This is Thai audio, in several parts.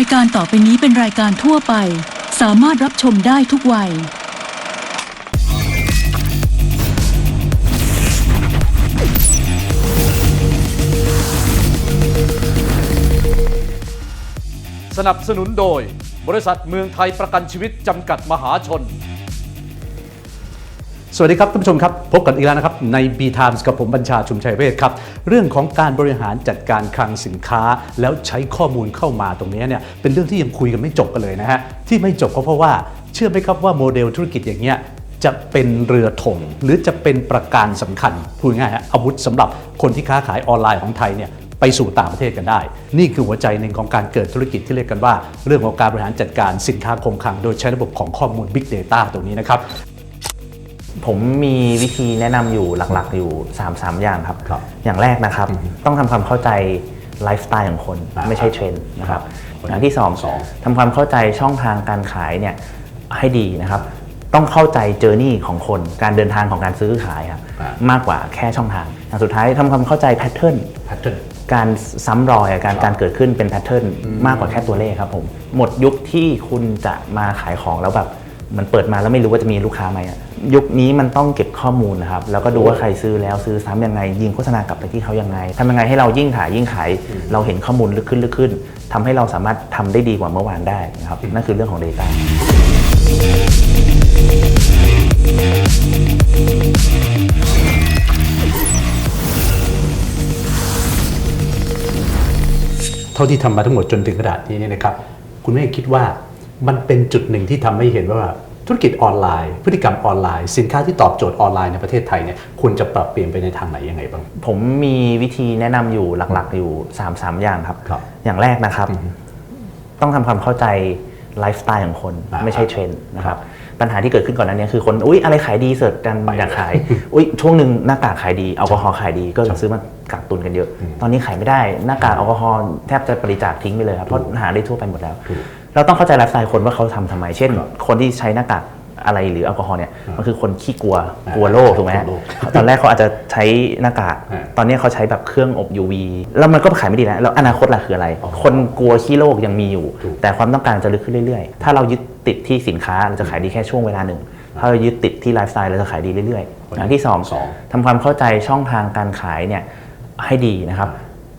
ายการต่อไปนี้เป็นรายการทั่วไป สามารถรับชมได้ทุกวัย สนับสนุนโดย บริษัทเมืองไทยประกันชีวิตจำกัดมหาชน วัสดีครับท่านผู้ชมครับ พบกันอีกแล้วนะครับ ใน B Times กับผมบัญชาชุมชัยเวทครับ เรื่องของการบริหารจัดการคลังสินค้า แล้วใช้ข้อมูลเข้ามาตรงนี้เนี่ยเป็นเรื่องที่ยังคุยกันไม่จบกันเลยนะฮะที่ไม่จบก็เพราะว่าเชื่อไหมครับว่าโมเดลธุรกิจอย่างเงี้ยจะเป็นเรือธงหรือจะเป็นประการสำคัญพูดง่ายฮะอาวุธสำหรับคนที่ค้าขายออนไลน์ของไทยเนี่ยไปสู่ต่างประเทศกันได้ นี่คือหัวใจหนึ่งของการเกิดธุรกิจที่เรียกกันว่า เรื่องของการบริหารจัดการสินค้าคงคลัง โดยใช้ระบบของข้อมูล Big Data ตรงนี้นะครับ ผมมีวิธีแนะนำอยู่หลักๆ อยู่3 3อย่างครับ ครับอย่างแรกนะครับ ต้องทำความเข้าใจไลฟ์สไตล์ของคนอ่าไม่ใช่เทรนด์นะครับครับอย่างที่สอง2ทำความเข้าใจช่องทางการขายเนี่ยให้ดีนะครับ ต้องเข้าใจเจอร์นี่ของคนการเดินทางของการซื้อขายครับอ่าม มากกว่าแค่ช่องทางอย่างสุดท้ายทำความเข้าใจแพทเทิร์น Pattern การซ้ำรอยอะการการเกิดขึ้นเป็นแพทเทิร์นมากกว่าแค่ตัวเลขครับผม หมดยุคที่คุณจะมาขายของแล้วแบบ มันเปิดมาแล้วไม่รู้ว่าจะมีลูกค้าไหมอะ ยุคนี้มันต้องเก็บข้อมูลนะครับ แล้วก็ดูว่าใครซื้อแล้วซื้อซ้ำยังไง ยิงโฆษณากลับไปที่เขายังไงทำยังไงให้เรายิ่งขายยิ่งขายเราเห็นข้อมูลลึกขึ้นลึกขึ้นทำให้เราสามารถทำได้ดีกว่าเมื่อวานได้นะครับนั่นคือเรื่องของ Data เท่าที่ทำมาทั้งหมดจนถึงขนาดนี้เนี่ยนะครับ คุณแม่คิดว่ามันเป็นจุดหนึ่งที่ทำให้เห็นว่า ธุรกิจออนไลน์ พฤติกรรมออนไลน์ สินค้าที่ตอบโจทย์ออนไลน์ในประเทศไทยเนี่ยควรจะปรับเปลี่ยนไปในทางไหนยังไงบ้าง ผมมีวิธีแนะนำอยู่หลักๆ อยู่3 3อย่างครับ ครับอย่างแรกนะครับ ต้องทำความเข้าใจไลฟ์สไตล์ของคนอ่าไม่ใช่เทรนด์นะครับ ปัญหาที่เกิดขึ้นก่อนหนั้นเนี่ยคือคนอุ๊ยอะไรขายดีเสิร์ชกันไปอยากขาย อุ๊ยช่วงหนึ่งหน้ากากขายดีแอลกอฮอล์ขายดีก็ครับซื้อมากักตุนกันเยอะ ตอนนี้ขายไม่ได้หน้ากากแอลกอฮอล์แทบจะบริจาคทิ้งไปเลยครับเพราะหาได้ทั่วไปหมดแล้ว ถูก เราต้องเข้าใจไลฟ์สไตล์คนว่าเขาทำทำไม เช่นครับคนที่ใช้หน้ากากอะไรหรือแอลกอฮอล์เนี่ยมันคือคนขี้กลัวอ่ากลัวโรคถูกไหมฮะกลัวโรคตอนแรกเขาอาจจะใช้หน้ากากอ่าตอนนี้เขาใช้แบบเครื่องอบ UV แล้วมันก็ขายไม่ดีแล้วแล้วอนาคตล่ะคืออะไรอ๋อคนกลัวขี้โรคยังมีอยู่ ถูก แต่ความต้องการจะลึกขึ้นเรื่อยๆ ถ้าเรายึดติดที่สินค้าเราจะขายดีแค่ช่วงเวลาหนึ่งถ้าเรายึดติดที่ไลฟ์สไตล์เราจะขายดีเรื่อยๆอย่างที่สอง สอง ทำความเข้าใจช่องทางการขายเนี่ยให้ดีนะครับ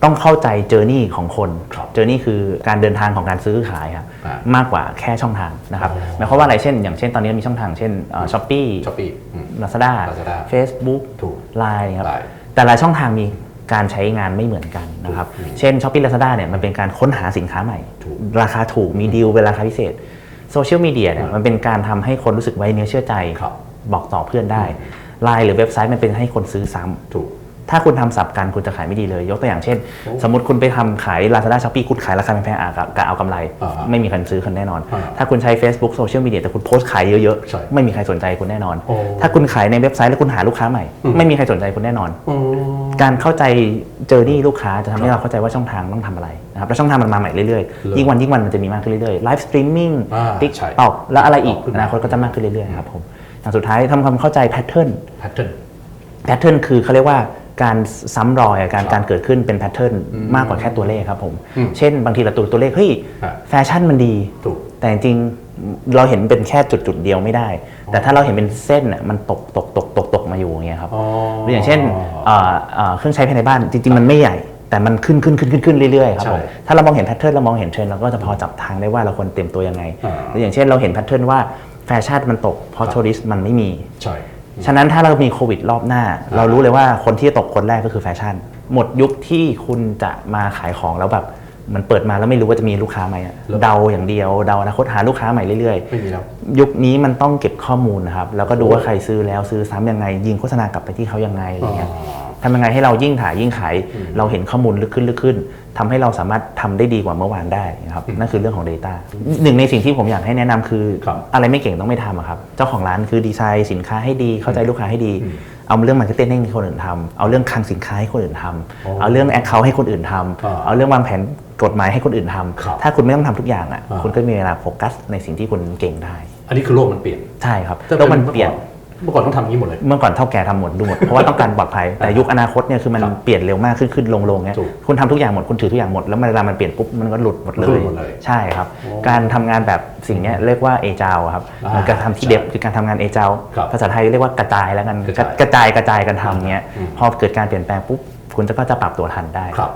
ต้องเข้าใจเจอร์นี่ของคนครับเจอร์นี่คือการเดินทางของการซื้อขายครับอ่ามมากกว่าแค่ช่องทางนะครับอ๋อหมายความว่าอะไรเช่น อย่างเช่นตอนนี้มีช่องทางเช่นช้อปปี้ Shopee อืมลาซาด้า Lazada เฟซบุ๊กถูกไลน์ครับ Line แต่ละช่องทางมีการใช้งานไม่เหมือนกันนะครับถูกเช่นช้อปปี้ลาซาด้าเนี่ยมันเป็นการค้นหาสินค้าใหม่ถูกราคาถูกมีดีลเป็นราคาพิเศษโซเชียลมีเดียเนี่ยอืมมันเป็นการทำให้คนรู้สึกไว้เนื้อเชื่อใจครับบอกต่อเพื่อนได้ไลน์หรือเว็บไซต์มันเป็นให้คนซื้อซ้ำถูก ถ้าคุณทำสับกันคุณจะขายไม่ดีเลย ยกตัวอย่างเช่นโอ้สมมติคุณไปทำขาย Lazada s h o p e e คุณขายราคาแพงๆอะกะเอากำไรอ่าฮะไม่มีใครซื้อคุณแน่นอนอ่าถ้าคุณใช้ Facebook โซเชียลมีเดียแต่คุณโพสต์ขายเยอะใช่ๆไม่มีใครสนใจคุณแน่นอนโอ้ถ้าคุณขายในเว็บไซต์แล้วคุณหาลูกค้าใหม่อืมไม่มีใครสนใจคุณแน่นอนอืมการเข้าใจเจอร์นี่ลูกค้าจะทำให้เราเข้าใจว่าช่องทางต้องทำอะไรนะครับแล้วช่องทางมันมาใหม่เรื่อยเลยๆ ยิ่งวันยิ่งวันมันจะมีมากขึ้นเรื่อยๆไลฟ์สตรีมมิ่งอ่าติ๊กใช่ต็อกแล้วอะไรอีกต่อขึ้นอมานาคตก็จะมากขึ้นเรื่อยๆครับผมอย่างสุดท้ายทำความเข้าใจแพทเทิร์น Pattern แพทเทิร์นคือเขาเรียกว่า การซ้ำรอยอะการครับการเกิดขึ้นเป็นแพทเทิร์นมากกว่าแค่ตัวเลขครับผมอืมเช่นบางทีเราตัวตัวเลขเฮ้ยฮะแฟชั่นมันดีถูกแต่จริงๆเราเห็นเป็นแค่จุดจุดๆเดียวไม่ได้ แต่ถ้าเราเห็นเป็นเส้นน่ะมันตกตกตกตกตกมาอยู่อย่างเงี้ยครับอ๋อหรืออย่างเช่นเอ่อเอ่อเครื่องใช้ภายในบ้านจริง ๆ มันไม่ใหญ่แต่มันขึ้นขึ้นขึ้นขึ้นขึ้นเรื่อยๆครับใช่ผมถ้าเรามองเห็นแพทเทิร์นเรามองเห็นเทรนด์เราก็จะพอจับทางได้ว่าเราควรเตรียมตัวยังไงอ่าหรืออย่างเช่นเราเห็นแพทเทิร์นว่าแฟชั่นมันตกเพราะทัวริสต์มันไม่มีใช่ ฉะนั้นถ้าเรามีโควิดรอบหน้า เรารู้เลยว่าคนที่จะตกคนแรกก็คือแฟชั่น หมดยุคที่คุณจะมาขายของแล้วแบบมันเปิดมาแล้วไม่รู้ว่าจะมีลูกค้าไหมอะแล้วเดาอย่างเดียวเดาอนาคตหาลูกค้าใหม่เรื่อยไม่มีแล้วๆยุคนี้มันต้องเก็บข้อมูลนะครับแล้วก็ดูว่าใครซื้อแล้วซื้อซ้ำยังไง ยิงโฆษณากลับไปที่เขายังไงอะไรเงี้ยอ๋อ ทำยังไงให้เรายิ่งถ่ายยิ่งขายเราเห็นข้อมูลลึกขึ้นลึกขึ้นทำให้เราสามารถทำได้ดีกว่าเมื่อวานได้นะครับนั่นคือเรื่องของ Data หนึ่งในสิ่งที่ผมอยากให้แนะนำคือครับอะไรไม่เก่งต้องไม่ทำอะครับเจ้าของร้านคือดีไซน์สินค้าให้ดีเข้าใจลูกค้าให้ดีเอาเรื่องมาร์เก็ตติ้งให้คนอื่นทำเอาเรื่องคลังสินค้าให้คนอื่นทำอ๋อเอาเรื่องแอคเคาท์ให้คนอื่นทำอ่าเอาเรื่องวางแผนกฎหมายให้คนอื่นทำครับถ้าคุณไม่ต้องทำทุกอย่างอะอ่าคุณก็มีเวลาโฟกัสในสิ่งที่คุณเก่งได้ อันนี้คือโลกมันเปลี่ยนใช่ครับถ้าแล้วมันเป็นเมื่อเปลี่ยนก่อน เมื่อก่อนต้องทำอย่างนี้หมดเลย เมื่อก่อนเท่าแก่ทำหมดดูหมด เพราะว่าต้องการปลอดภัย แต่ยุคอนาคตเนี่ยคือมันครับเปลี่ยนเร็วมากขึ้นขึ้นลงลงเนี่ยถูกคุณทำทุกอย่างหมดคุณถือทุกอย่างหมดแล้วเวลามันเปลี่ยนปุ๊บมันก็หลุดหมดเลหลุย ดหมดเลยใช่ครับ โอ้การทำงานแบบสิ่งเนี้ยเรียกว่าเอจาวครับอ่ามันการทำที่ใช่เดฟคือการทำงานเอจาวครับภาษาไทยเรียกว่ากระจายแล้วกันกระจายกระจายกระจายกันทำเนี้ยอืม พอเกิดการเปลี่ยนแปลงปุ๊บคุณจะก็จะปรับตัวทันได้ ครับ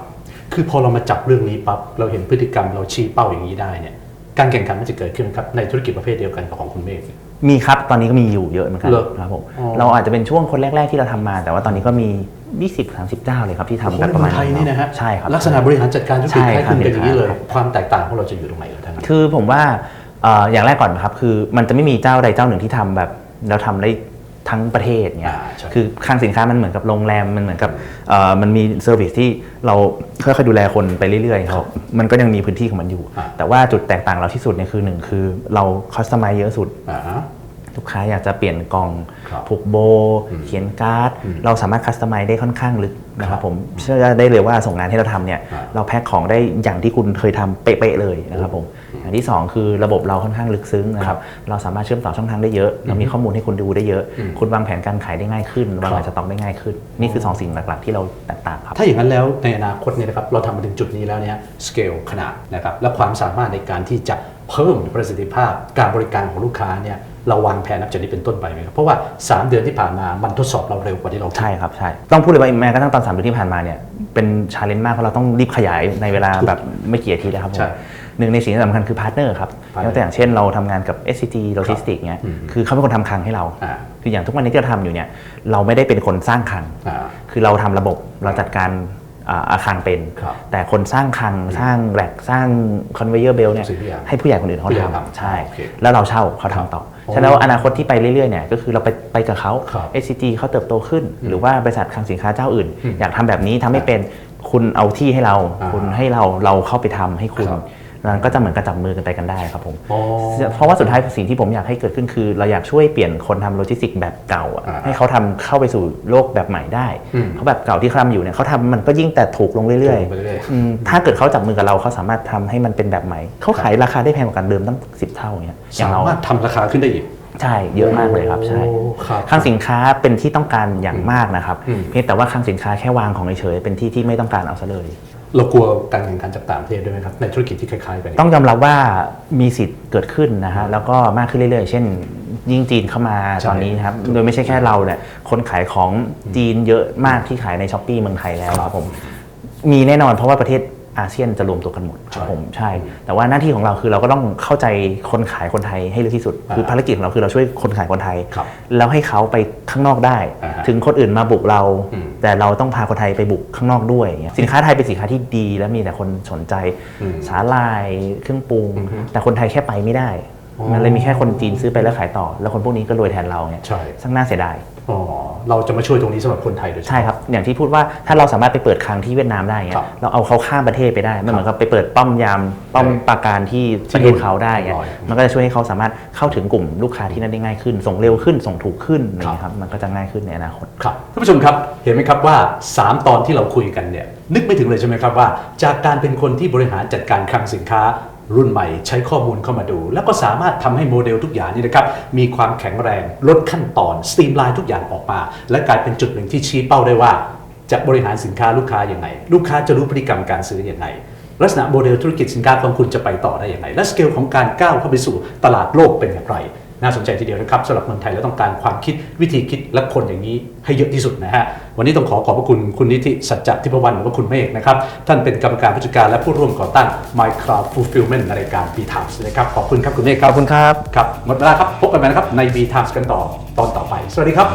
คือพอเรามาจับเรื่องนี้ปั๊บเราเห็นพฤติกรรมเราชี้เป้าอย่างนี้ได้เนี่ยการแข่งขันมันจะเกิดขึ้นครับในธุรกิจประเภทเดียวกันกับของคุณเมฆ มีครับตอนนี้ก็มีอยู่เยอะเหมือนกันเหรอครับผมอ๋อ เราอาจจะเป็นช่วงคนแรก ๆที่เราทำมา แต่ว่าตอนนี้ก็มี 20-30เจ้าเลยครับที่ทำแบบในประเมืมาอณงไทยนี่นะฮะใช่ครับ ลักษณะบริหารจัดการธุรกิจใช่คล้ายครับคลึงกันอย่างนี้เลย ครับ ความแตกต่างของเราจะอยู่ตรงไหนครับท่าน คือผมว่าเอ่ออย่างแรกก่อนครับคือมันจะไม่มีเจ้าใดเจ้าหนึ่งที่ทำแบบเราทำได้ ทั้งประเทศเนี่ยอ่าใช่คือคลังสินค้ามันเหมือนกับโรงแรมมันเหมือนกับเอ่อมันมีเซอร์วิสที่เราค่อยๆดูแลคนไปเรื่อยๆครับมันก็ยังมีพื้นที่ของมันอยู่อ่าแต่ว่าจุดแตกต่างเราที่สุดเนี่ยคือหนึ่งคือเราคอสตอมไมเยอะสุดอ่าฮะ ลูกค้าอยากจะเปลี่ยนกล่องครับผูกโบ เขียนการ์ดอืมเราสามารถคัสตอมไมได้ค่อนข้างลึกนะคครัรับบผมเชื่อได้เลยว่าส่งงานให้เราทำเนี่ยอ่าเราแพ็คของได้อย่างที่คุณเคยทำเป๊ะๆเลยนะครับผมอย่างที่สองคือระบบเราค่อนข้างลึกซึ้งนะคครัรับบเราสามารถเชื่อมต่อช่องทางได้เยอะ เรามีข้อมูลให้คุณดูได้เยอะอืมคุณวางแผนการขายได้ง่ายขึ้นวางครัแผบนสต็อกได้ง่ายขึ้น นี่คือสองสิ่งหลักๆ ที่เราแตกต่างครับถ้าอย่างนั้นแล้วในอนาคตเนี่ยนะครับเราทำมาถึงจุดนี้แล้วเนี่ยสเกลขนาดนะครับและความสามารถในการที่จะเพิ่มประสิทธิภาพการบริการของลูกค้าเนี่ย เราวางแผนนับจากนี้เป็นต้นไปไหมครับเพราะว่า 3 เดือนที่ผ่านมามันทดสอบเราเร็วกว่าที่เราคิดใช่ครับใช่ต้องพูดเลยว่าแม้กระทั่งตอนสามเดือนที่ผ่านมาเนี่ยเป็นชาเลนจ์มากเพราะเราต้องรีบขยายในเวลาแบบไม่กี่อาทิตย์นะครับผใช่มหนึ่งในสิ่งที่สำคัญคือพาร์ทเนอร์ครับ partner ยกตัวอย่างเช่นเราทำงานกับ SCG Logistics เนี่ยอืมคือเขาเป็นคนทำคลังให้เราอ่าคืออย่างทุกวันนี้ที่เราทำอยู่เนี่ยเราไม่ได้เป็นคนสร้างคลังอ่าคือเราทำระบบเราจัดการ อ่าอาคารเป็นครับแต่คนสร้างคลังสร้างแรกสร้างคอนเวเยอร์เบลเนี่ยสิ่งทุกอย่างให้ผู้ใหญ่คนอื่นเขาผู้ใหญ่ทำทำใช่โอเคแล้วเราเช่าเขาทำต่อครับฉะนั้นอนาคตที่ไปเรื่อยๆเนี่ยก็คือเราไปไปกับเขาครับ SCG เขาเติบโตขึ้น หรือว่าบริษัทคลังสินค้าเจ้าอื่นอืมอยากทำแบบนี้ทำไม่เป็นคุณเอาที่ให้เราอ่าคุณให้เราเราเข้าไปทำให้คุณ ครับมันก็จะเหมือนกระจับมือกันไปกันได้ครับผมอ๋อเพราะว่าสุดท้ายสิ่งที่ผมอยากให้เกิดขึ้นคือ เราอยากช่วยเปลี่ยนคนทำโลจิสติกแบบเก่าอะอ่าให้เขาทำเข้าไปสู่โลกแบบใหม่ได้อืมเพราะแบบเก่าที่เขาทำอยู่เนี่ยเขาทำมันก็ยิ่งแต่ถูกลงเรื่อยถูกลงไปเรื่อยๆอืมถ้าเกิดเขาจับมือกับเราเขาสามารถทำให้มันเป็นแบบใหม่ เขาขายราคาได้แพงกว่ากันเดิมตั้งสิบเท่าอย่างเงี้ยอย่าสางเรามารถทำราคาขึ้นได้อีกใช่เยอะมากเลยครับใช่โอ้ครับคลังสินค้าเป็นที่ต้องการอย่างมากนะครับอืมเพียงแต่ว่าคลังสินค้าแค่วางของเฉยๆเป็นที่ที่ไม่ต้องการเอาซะเลย เรากลัวการแข่งขันจากต่างประเทศด้วยไหมครับ ในธุรกิจที่คล้ายๆกันต้องยอมรับว่ามีสิทธิ์เกิดขึ้นนะฮะแล้วก็มากขึ้นเรื่อยๆ เช่น ยิ่งจีนเข้ามาใช่ตอนนี้นะครับ โดยไม่ใช่แค่เราเนี่ยคนขายของจีนเยอะมากที่ขายในช้อปปีเมืองไทยแล้วครับผมมีแน่นอนเพราะว่าประเทศ อาเซียนจะรวมตัวกันหมดครับผมใช่ แต่ว่าหน้าที่ของเราคือเราก็ต้องเข้าใจคนขายคนไทยให้ลึกที่สุดอ่าคือภารกิจของเราคือเราช่วยคนขายคนไทยครับแล้วให้เขาไปข้างนอกได้อ่าฮะถึงคนอื่นมาบุกเราอืมแต่เราต้องพาคนไทยไปบุกข้างนอกด้วยอย่างเงี้ยสินค้าไทยเป็นสินค้าที่ดี และมีแต่คนสนใจอืมสาลายเครื่องปรุงอือฮึแต่คนไทยแค่ไปไม่ได้อ๋อ มันเลยมีแค่คนจีนซื้อไปแล้วขายต่อ แล้วคนพวกนี้ก็รวยแทนเราเนี่ยใช่ช่างน่าเสียดายอ๋อเราจะมาช่วยตรงนี้สำหรับคนไทยโดยเฉพาะใช่ครับ อย่างที่พูดว่าถ้าเราสามารถไปเปิดคลังที่เวียดนามได้เงี้ครัยบเราเอาเขาข้ามประเทศไปได้มันเหมือนกับไปเปิดป้อมยามป้อมปราการที่ประเทศเขาได้เงี้ยร้อยมันก็จะช่วยให้เขาสามารถเข้าถึงกลุ่มลูกค้าที่นั่นได้ง่ายขึ้น ส่งเร็วขึ้นส่งถูกขึ้นอะไรเงี้ยครับมันก็จะง่ายขึ้นในอนาคตครับท่านผู้ชมครับเห็นไหมครับว่า 3 ตอนที่เราคุยกันเนี่ยนึกไม่ถึงเลยใช่ไหมครับว่า จากการเป็นคนที่บริหารจัดการคลังสินค้า รุ่นใหม่ใช้ข้อมูลเข้ามาดู แล้วก็สามารถทำให้โมเดลทุกอย่างนี่นะครับมีความแข็งแรงลดขั้นตอนสตรีมไลน์ทุกอย่างออกมา และกลายเป็นจุดหนึ่งที่ชี้เป้าได้ว่า จะบริหารสินค้าลูกค้าอย่างไรลูกค้าจะรู้พฤติกรรมการซื้ออย่างไรลักษณะโมเดลธุรกิจสินค้าของคุณจะไปต่อได้อย่างไรและสเกลของการก้าวเข้าไปสู่ตลาดโลกเป็นอย่างไร น่าสนใจทีเดียวนะครับสำหรับเมืองไทยและต้องการความคิดวิธีคิดและคนอย่างนี้ให้เยอะที่สุดนะฮะวันนี้ต้องขอขอบพระคุณคุณนิติสัจจะทิพวรรณหรือว่าคุณเมฆนะครับท่านเป็นกรรมการผู้จัดการและผู้ร่วมก่อตั้ง My Cloud Fulfillment ในรายการ B Times นะครับขอบคุณครับคุณเมฆครับขอบคุณครับครับหมดเวลาครับพบกันใหม่นะครับใน B Times กันต่อตอนต่อไป สวัสดีครับ